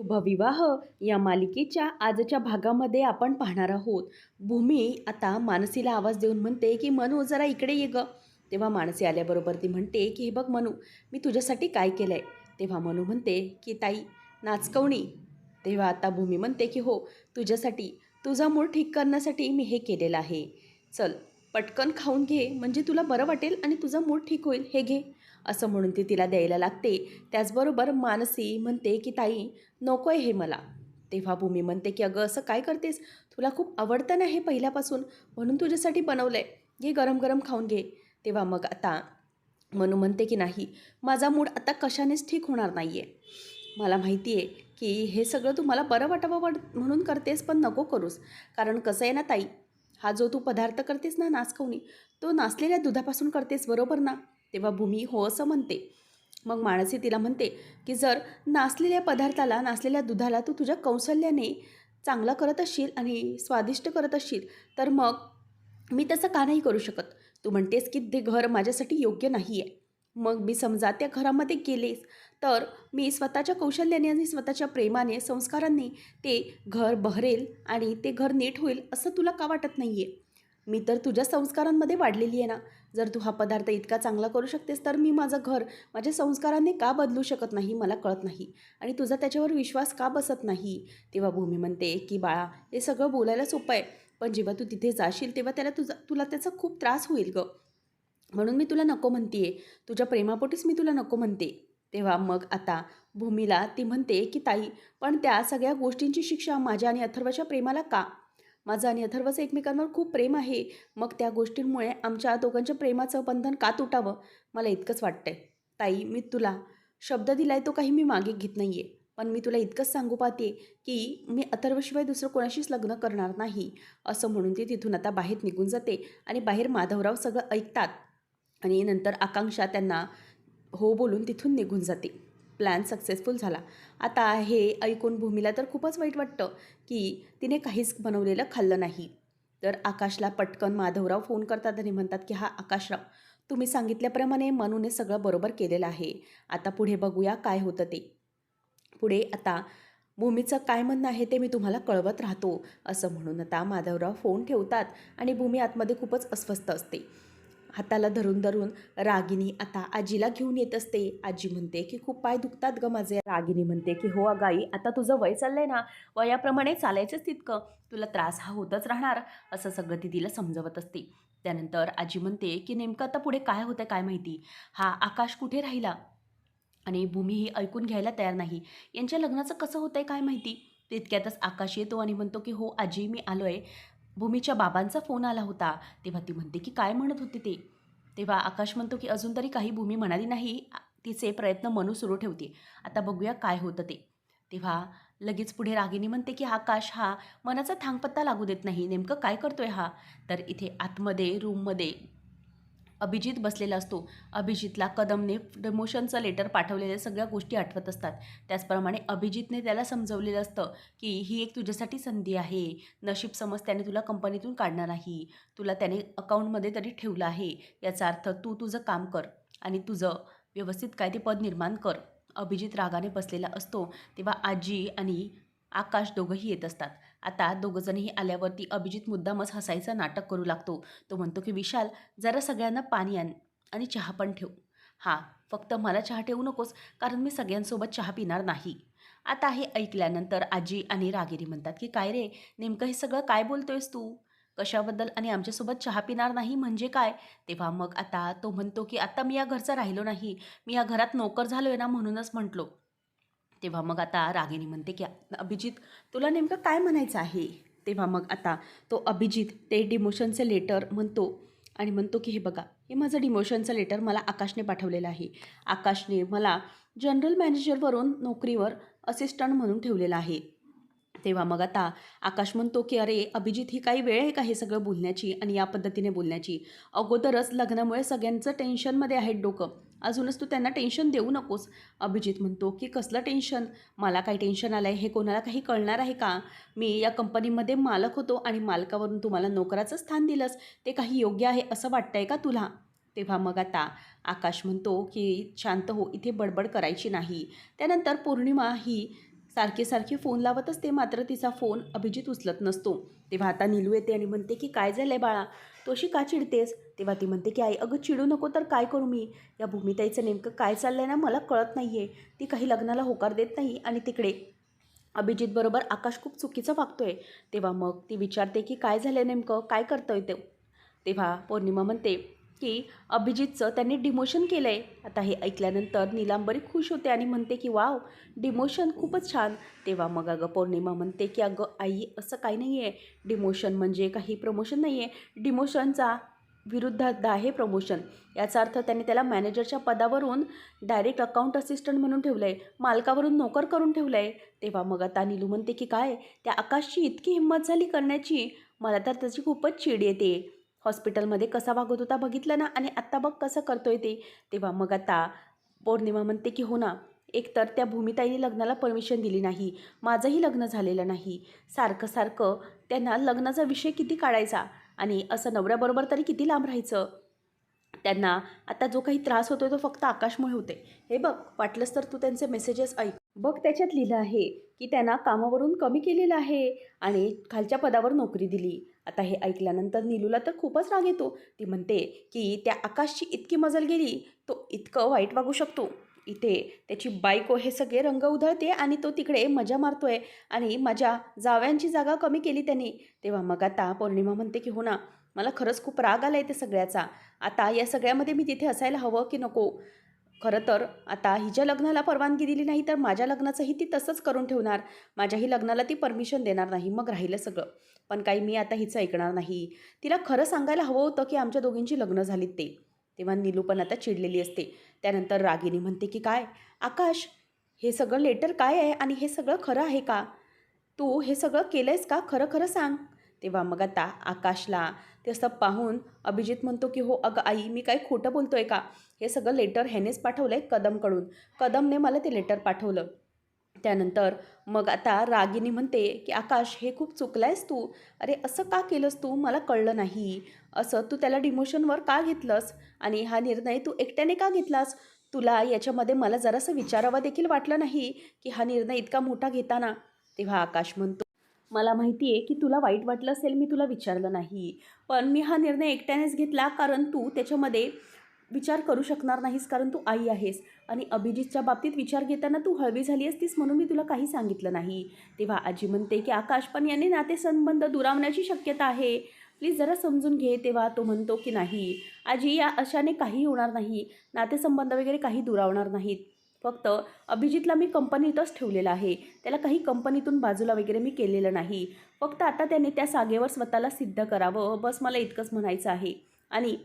शुभविवाह या मालिकेच्या आजच्या भागामध्ये आपण पाहणार आहोत. भूमी आता मानसीला आवाज देऊन म्हणते की मनू जरा इकडे ये ग. तेव्हा मानसी आल्याबरोबर ती म्हणते की हे बघ मनू मी तुझ्यासाठी काय केलं आहे तेव्हा मनू म्हणते की ताई नाचकवणी. तेव्हा आता भूमी म्हणते की हो तुझ्यासाठी तुझा मूळ ठीक करण्यासाठी मी हे केलेलं आहे. चल पटकन खाऊन घे म्हणजे तुला बरं वाटेल आणि तुझा मूड ठीक होईल हे घे. असं म्हणून ती तिला द्यायला लागते. त्याचबरोबर मानसी म्हणते की ताई नको आहे हे मला. तेव्हा भूमी म्हणते की अगं असं काय करतेस? तुला खूप आवडतं ना हे पहिल्यापासून? म्हणून तुझ्यासाठी बनवलं आहे घे गरम गरम खाऊन घे. तेव्हा मग आता मनू म्हणते की नाही माझा मूड आता कशानेच ठीक होणार नाही आहे मला माहिती आहे की हे सगळं तू मला बरं वाटावं वाट म्हणून करतेस पण नको करूस. कारण कसं आहे ना ताई हा जो तू पदार्थ करतेस ना नाचकवणी तो नाचलेल्या दुधापासून करतेस बरोबर ना? तेव्हा भूमी हो असं म्हणते. मग माणसी तिला म्हणते की जर नाचलेल्या पदार्थाला नाचलेल्या दुधाला तू तुझ्या कौशल्याने चांगलं करत असशील आणि स्वादिष्ट करत असशील तर मग मी तसं का नाही करू शकत? तू म्हणतेस की ते घर माझ्यासाठी योग्य नाही आहे मग मी समजा त्या घरामध्ये गेलेच. तर मी स्वतःच्या कौशल्याने आणि स्वतःच्या प्रेमाने संस्कारांनी ते घर बहरेल आणि ते घर नीट होईल असं तुला का वाटत नाही आहे मी तर तुझ्या संस्कारांमध्ये वाढलेली आहे ना. जर तू हा पदार्थ इतका चांगला करू शकतेस तर मी माझं घर माझ्या संस्कारांनी का बदलू शकत नाही मला कळत नाही. आणि तुझा त्याच्यावर विश्वास का बसत नाही? तेव्हा भूमी म्हणते की बाळा हे सगळं बोलायला सोपं आहे. पण जेव्हा तू तिथे जाशील तेव्हा त्याला तुझा तुला त्याचा खूप त्रास होईल गं. म्हणून मी तुला नको म्हणते आहे तुझ्या प्रेमापोटीच मी तुला नको म्हणते. तेव्हा मग आता भूमीला ती म्हणते की ताई पण त्या सगळ्या गोष्टींची शिक्षा माझ्या आणि अथर्वाच्या प्रेमाला का? माझं आणि अथर्वचं एकमेकांवर खूप प्रेम आहे. मग त्या गोष्टींमुळे आमच्या दोघांच्या प्रेमाचं बंधन का तुटावं? मला इतकंच वाटतंय. ताई मी तुला शब्द दिलाय तो काही मी मागे घेत नाही आहे पण मी तुला इतकंच सांगू पाहते की मी अथर्वशिवाय दुसरं कोणाशीच लग्न करणार नाही. असं म्हणून ती तिथून आता बाहेर निघून जाते आणि बाहेर माधवराव सगळं ऐकतात. आणि नंतर आकांक्षा त्यांना हो बोलून तिथून निघून जाते. प्लॅन सक्सेसफुल झाला. आता हे ऐकून भूमीला तर खूपच वाईट वाटतं की तिने काहीच बनवलेलं खाल्लं नाही. तर आकाशला पटकन माधवराव फोन करतात आणि म्हणतात की हा आकाशराव तुम्ही सांगितल्याप्रमाणे मनूने सगळं बरोबर केलेलं आहे. आता पुढे बघूया काय होतं ते. पुढे आता भूमीचं काय म्हणणं आहे ते मी तुम्हाला कळवत राहतो असं म्हणून आता माधवराव फोन ठेवतात आणि भूमी आतमध्ये खूपच अस्वस्थ असते. हाताला धरून धरून रागिनी आता आजीला घेऊन येत असते. आजी म्हणते की खूप पाय दुखतात ग माझे. रागिनी म्हणते की हो अगाई आता तुझं वय चाललंय ना. वयाप्रमाणे चालायचंच तितकं. तुला त्रास हा होतच राहणार असं सगळं ती तिला समजवत असते. त्यानंतर आजी म्हणते की नेमकं आता पुढे काय होतं काय माहिती? हा आकाश कुठे राहिला? आणि भूमी ही ऐकून घ्यायला तयार नाही. यांच्या लग्नाचं कसं होतंय काय माहिती? तितक्यातच आकाश येतो आणि म्हणतो की हो आजी मी आलो आहे भूमीच्या बाबांचा फोन आला होता. तेव्हा ती म्हणते की काय म्हणत होते ते? तेव्हा आकाश म्हणतो की अजून तरी काही भूमी म्हणाली नाही. तिचे प्रयत्न मनू सुरू ठेवते. आता बघूया काय होतं ते. तेव्हा लगेच पुढे रागिनी म्हणते की आकाश हा मनाचा थांगपत्ता लागू देत नाही. नेमकं काय करतोय हा? तर इथे आतमध्ये रूममध्ये अभिजित बसलेला असतो. अभिजितला कदमने प्रमोशनचं लेटर पाठवलेल्या सगळ्या गोष्टी आठवत असतात. त्याचप्रमाणे अभिजितने त्याला समजवलेलं असतं की ही एक तुझ्यासाठी संधी आहे. नशीब समज त्याने तुला कंपनीतून काढणार नाही. तुला त्याने अकाउंटमध्ये तरी ठेवलं आहे. याचा अर्थ तू तुझं काम कर आणि तुझं व्यवस्थित काय ते पद निर्माण कर. अभिजित रागाने बसलेला असतो. तेव्हा आजी आणि आकाश दोघंही येत असतात. आता दोघंजणही आल्यावरती अभिजित मुद्दामच हसायचं नाटक करू लागतो. तो म्हणतो की विशाल जरा सगळ्यांना पाणी आण आणि चहा पण ठेव. हां फक्त मला चहा ठेवू नकोस कारण मी सगळ्यांसोबत चहा पिणार नाही. आता हे ऐकल्यानंतर आजी आणि रागिरी म्हणतात की काय रे नेमकं हे सगळं काय बोलतोयस तू? कशाबद्दल आणि आमच्यासोबत चहा पिणार नाही म्हणजे काय? तेव्हा मग आता तो म्हणतो की आता मी या घरचा राहिलो नाही. मी या घरात नोकर झालो आहे ना म्हणूनच म्हटलो. तेव्हा मग आता रागिनी म्हणते की अभिजित तुला नेमकं काय म्हणायचं आहे? तेव्हा मग आता तो अभिजित ते डिमोशनचं लेटर म्हणतो आणि म्हणतो की हे बघा हे माझं डिमोशनचं लेटर मला आकाशने पाठवलेलं आहे. आकाशने मला जनरल मॅनेजरवरून नोकरीवर असिस्टंट म्हणून ठेवलेलं आहे. तेव्हा मग आता आकाश म्हणतो की अरे अभिजित ही काही वेळ आहे का हे सगळं बोलण्याची आणि या पद्धतीने बोलण्याची? अगोदरच लग्नामुळे सगळ्यांचं टेन्शनमध्ये आहेत डोकं. अजूनच तू त्यांना टेन्शन देऊ नकोस. अभिजित म्हणतो की कसलं टेन्शन मला काही टेन्शन आलं आहे हे कोणाला काही कळणार आहे का? मी या कंपनीमध्ये मालक होतो आणि मालकावरून तुम्हाला नोकराचं स्थान दिलंस. ते काही योग्य आहे असं वाटतंय का तुला? तेव्हा मग आता आकाश म्हणतो की शांत हो इथे बडबड करायची नाही. त्यानंतर पौर्णिमा ही सारखे सारखे फोन लावत असते मात्र तिचा फोन अभिजित उचलत नसतो. तेव्हा आता नीलू येते आणि म्हणते की काय झालं आहे बाळा तोशी का चिडतेस? तेव्हा ती म्हणते की आई अगं चिडू नको तर काय करू मी? या भूमिताईचं नेमकं काय चाललं आहे ना मला कळत नाही आहे ती काही लग्नाला होकार देत नाही आणि तिकडे अभिजितबरोबर आकाश खूप चुकीचं वागतोय. तेव्हा मग ती विचारते की काय झालं नेमकं? काय करतोय ते? तेव्हा पौर्णिमा म्हणते की अभिजितचं त्यांनी डिमोशन केलं आहे आता हे ऐकल्यानंतर नीलांबरी खुश होते आणि म्हणते की वाव डिमोशन खूपच छान. तेव्हा मग अगं पौर्णिमा म्हणते की अगं आई असं काही नाही आहे डिमोशन म्हणजे काही प्रमोशन नाही आहे डिमोशनचा विरुद्धार्थ आहे प्रमोशन याचा अर्थ त्यांनी त्याला मॅनेजरच्या पदावरून डायरेक्ट अकाउंट असिस्टंट म्हणून ठेवलं आहे मालकावरून नोकर करून ठेवलं आहे तेव्हा मग आता नीलू म्हणते की काय? त्या आकाशची इतकी हिंमत झाली करण्याची? मला तर त्याची खूपच चीड येते. हॉस्पिटलमध्ये कसा वागत होता बघितलं ना आणि आत्ता बघ कसं करतोय ते. तेव्हा मग आता पौर्णिमा म्हणते की हो ना एकतर त्या भूमिताईने लग्नाला परमिशन दिली नाही. माझंही लग्न झालेलं नाही. सारखं सारखं त्यांना लग्नाचा विषय किती काढायचा आणि असं नवऱ्याबरोबर तरी किती लांब राहायचं? त्यांना आता जो काही त्रास होतोय तो फक्त आकाशमुळे होते हे बघ वाटलंच तर तू त्यांचे मेसेजेस ऐक. बघ त्याच्यात लिहिलं आहे की त्यांना कामावरून कमी केलेलं आहे आणि खालच्या पदावर नोकरी दिली. आता हे ऐकल्यानंतर नीलूला तर खूपच राग येतो. ती म्हणते की त्या आकाशची इतकी मजल गेली तो इतकं वाईट वागू शकतो. इथे त्याची बायको हे सगळे रंग उधळते आणि तो तिकडे मजा मारतोय आणि माझ्या जाव्यांची जागा कमी केली त्याने. तेव्हा मग आता पौर्णिमा म्हणते की हो ना मला खरंच खूप राग आला आहे ते सगळ्याचा. आता या सगळ्यामध्ये मी तिथे असायला हवं की नको? खरं तर आता हिच्या लग्नाला परवानगी दिली नाही तर माझ्या लग्नाचंही ती तसंच करून ठेवणार. माझ्याही लग्नाला ती परमिशन देणार नाही. मग राहिलं सगळं. पण काही मी आता हिचं ऐकणार नाही. तिला खरं सांगायला हवं होतं की आमच्या दोघींची लग्न झालीत ते. तेव्हा नीलू पण आता चिडलेली असते. त्यानंतर रागिनी म्हणते की काय? आकाश हे सगळं लेटर काय आहे आणि हे सगळं खरं आहे का? तू हे सगळं केलं आहेस का? खरं खरं सांग. तेव्हा मग आता आकाशला ते असं पाहून अभिजित म्हणतो की हो अगं आई मी काय खोटं बोलतोय का? हे सगळं लेटर ह्यानेच पाठवलं आहे कदमकडून. कदमने मला ते लेटर पाठवलं. त्यानंतर मग आता रागिनी म्हणते की आकाश हे खूप चुकलं आहेस तू. अरे असं का केलंस तू? मला कळलं नाही. असं तू त्याला डिमोशनवर का घेतलंस? आणि हा निर्णय तू एकट्याने का घेतलास? तुला याच्यामध्ये मला जरासं विचारावं देखील वाटलं नाही की हा निर्णय इतका मोठा घेताना? तेव्हा आकाश म्हणतो मला माहिती आहे की तुला वाईट वाटलं असेल मी तुला विचारलं नाही. पण मी हा निर्णय एकट्यानेच घेतला कारण तू त्याच्यामध्ये विचार करू शकणार नाहीस कारण तू आई आहेस. आणि अभिजितच्या बाबतीत विचार घेताना तू हळवी झाली असतीस म्हणून मी तुला काही सांगितलं नाही. तेव्हा आजी म्हणते की आकाश पण याने नातेसंबंध दुरावण्याची शक्यता आहे. प्लीज जरा समजून घे तेव्हा तो म्हणतो की नाही. आजी या अशाने काही होणार नाही. नातेसंबंध वगैरे काही दुरावणार नाहीत. फक्त अभिजितला मी कंपनीतच ठेवलेलं आहे. त्याला काही कंपनीतून बाजूला वगैरे मी केलेलं नाही. फक्त आता त्याने त्या जागेवर स्वतःला सिद्ध करावं. बस मला इतकंच म्हणायचं आहे. आणि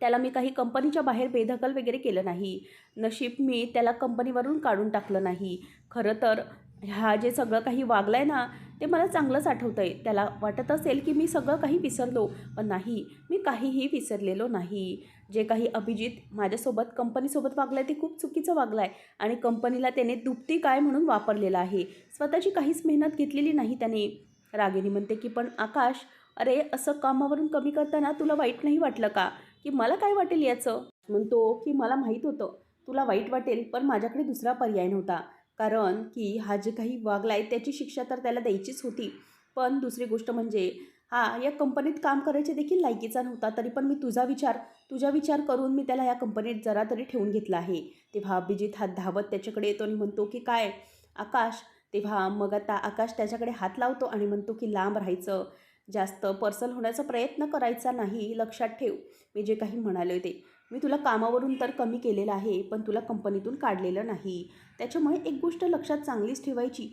त्याला मी काही कंपनीच्या बाहेर बेदखल वगैरे केलं नाही. नशीब मी त्याला कंपनीवरून काढून टाकलं नाही. खरं तर ह्या जे सगळं काही वागलं आहे ना ते मला चांगलंच आठवतं आहे त्याला वाटत असेल की मी सगळं काही विसरलो पण नाही. मी काहीही विसरलेलो नाही. जे काही अभिजित माझ्यासोबत कंपनीसोबत वागलं आहे ते खूप चुकीचं वागलं आहे आणि कंपनीला त्याने दुपती काय म्हणून वापरलेलं आहे? स्वतःची काहीच मेहनत घेतलेली नाही त्याने. रागिनी म्हणते की पण आकाश अरे असं कामावरून कमी करताना तुला वाईट नाही वाटलं का? की मला काय वाटेल याचं? म्हणतो की मला माहीत होतं. तुला वाईट वाटेल पण माझ्याकडे दुसरा पर्याय नव्हता. कारण की हा जे काही वागला आहे त्याची शिक्षा तर त्याला द्यायचीच होती. पण दुसरी गोष्ट म्हणजे हा या कंपनीत काम करायचे देखील लायकीचा नव्हता तरी पण मी तुझा विचार तुझा विचार करून मी त्याला या कंपनीत जरा तरी ठेवून घेतला आहे. तेव्हा अभिजित हात धावत त्याच्याकडे येतो आणि म्हणतो की काय आकाश? तेव्हा मग आता आकाश त्याच्याकडे हात लावतो आणि म्हणतो की लांब राहायचं. जास्त पर्सल होण्याचा प्रयत्न करायचा नाही लक्षात ठेव. मी जे काही म्हणाले ते. मी तुला कामावरून तर कमी केलेलं आहे पण तुला कंपनीतून काढलेलं नाही. त्याच्यामुळे एक गोष्ट लक्षात चांगलीच ठेवायची.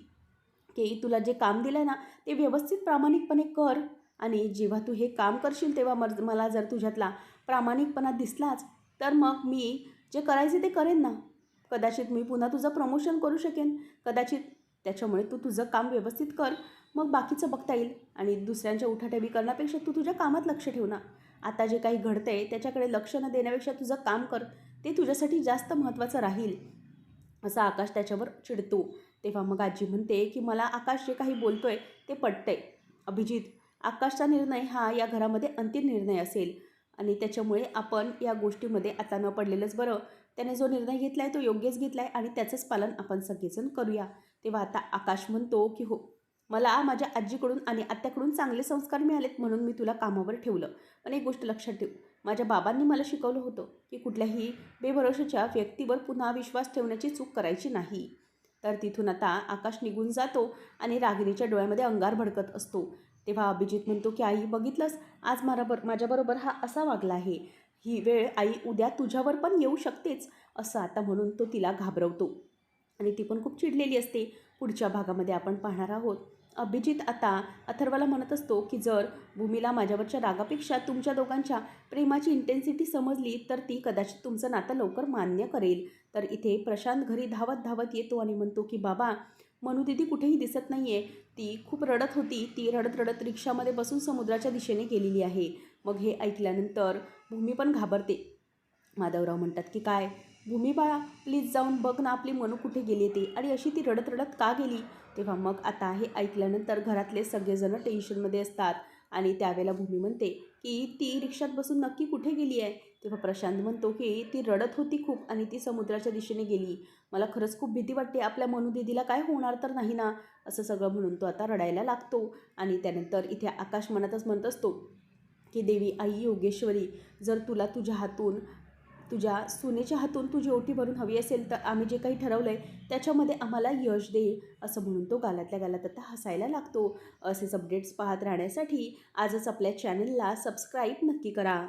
की तुला जे काम दिलं ना ते व्यवस्थित प्रामाणिकपणे कर. आणि जेव्हा तू हे काम करशील तेव्हा मर मला जर तुझ्यातला प्रामाणिकपणा दिसलाच तर मग मी जे करायचे ते करेन ना. कदाचित मी पुन्हा तुझं प्रमोशन करू शकेन. कदाचित त्याच्यामुळे तू तुझं काम व्यवस्थित कर. मग बाकीचं बघता येईल. आणि दुसऱ्यांच्या उठाठेवी करण्यापेक्षा तू तुझ्या कामात लक्ष ठेव ना. आता जे काही घडतं आहे त्याच्याकडे लक्ष न देण्यापेक्षा तुझं काम कर. ते तुझ्यासाठी जास्त महत्त्वाचं राहील. असं आकाश त्याच्यावर चिडतो. तेव्हा मग आजी म्हणते की मला आकाश जे काही बोलतोय ते पटतंय. अभिजित आकाशचा निर्णय हा या घरामध्ये अंतिम निर्णय असेल. आणि त्याच्यामुळे आपण या गोष्टीमध्ये आता न पडलेलंच बरं. त्याने जो निर्णय घेतला आहे तो योग्यच घेतला आहे आणि त्याचंच पालन आपण सगळेजण करूया. तेव्हा आता आकाश म्हणतो की हो मला माझ्या आजीकडून आणि आत्याकडून चांगले संस्कार मिळालेत म्हणून मी तुला कामावर ठेवलं. पण एक गोष्ट लक्षात ठेव. माझ्या बाबांनी मला शिकवलं होतं की कुठल्याही बेभरोशाच्या व्यक्तीवर पुन्हा विश्वास ठेवण्याची चूक करायची नाही. तर तिथून आता आकाश निघून जातो आणि रागिणीच्या डोळ्यामध्ये अंगार भडकत असतो. तेव्हा अभिजित म्हणतो की आई बघितलंस? आज माराबर माझ्याबरोबर हा असा वागला आहे. ही वेळ आई उद्या तुझ्यावर पण येऊ शकतेच असं आता म्हणून तो तिला घाबरवतो. आणि ती पण खूप चिडलेली असते. पुढच्या भागामध्ये आपण पाहणार आहोत. अभिजित आता अथर्वाला म्हणत असतो की जर भूमीला माझ्यावरच्या रागापेक्षा तुमच्या दोघांच्या प्रेमाची इंटेन्सिटी समजली तर ती कदाचित तुमचं नातं लवकर मान्य करेल तर इथे प्रशांत घरी धावत धावत येतो आणि म्हणतो की बाबा मनू दिदी कुठेही दिसत नाही आहे ती खूप रडत होती. ती रडत रडत रिक्षामध्ये बसून समुद्राच्या दिशेने गेलेली आहे. मग हे ऐकल्यानंतर भूमी पण घाबरते. माधवराव म्हणतात की काय? भूमी बाळा प्लीज जाऊन बघ ना आपली मनू कुठे गेली ते. आणि अशी ती रडत रडत का गेली? तेव्हा मग आता हे ऐकल्यानंतर घरातले सगळेजण टेन्शनमध्ये असतात. आणि त्यावेळेला भूमी म्हणते की ती रिक्षात बसून नक्की कुठे गेली आहे? तेव्हा प्रशांत म्हणतो की ती रडत होती खूप आणि ती समुद्राच्या दिशेने गेली. मला खरंच खूप भीती वाटते. आपल्या मनूदिदीला काय होणार तर नाही ना? असं सगळं म्हणून तो आता रडायला लागतो. आणि त्यानंतर इथे आकाश मनातच म्हणत असतो की देवी आई योगेश्वरी जर तुला तुझ्या हातून तुझ्या सुनेच्या हातून तुझी ओटी भरून हवी असेल तर आम्ही जे काही ठरवलं आहे त्याच्यामध्ये आम्हाला यश दे असं म्हणून तो गालातल्या गालात आता हसायला लागतो. असेच अपडेट्स पाहत राहण्यासाठी आजच आपल्या चॅनलला सबस्क्राईब नक्की करा.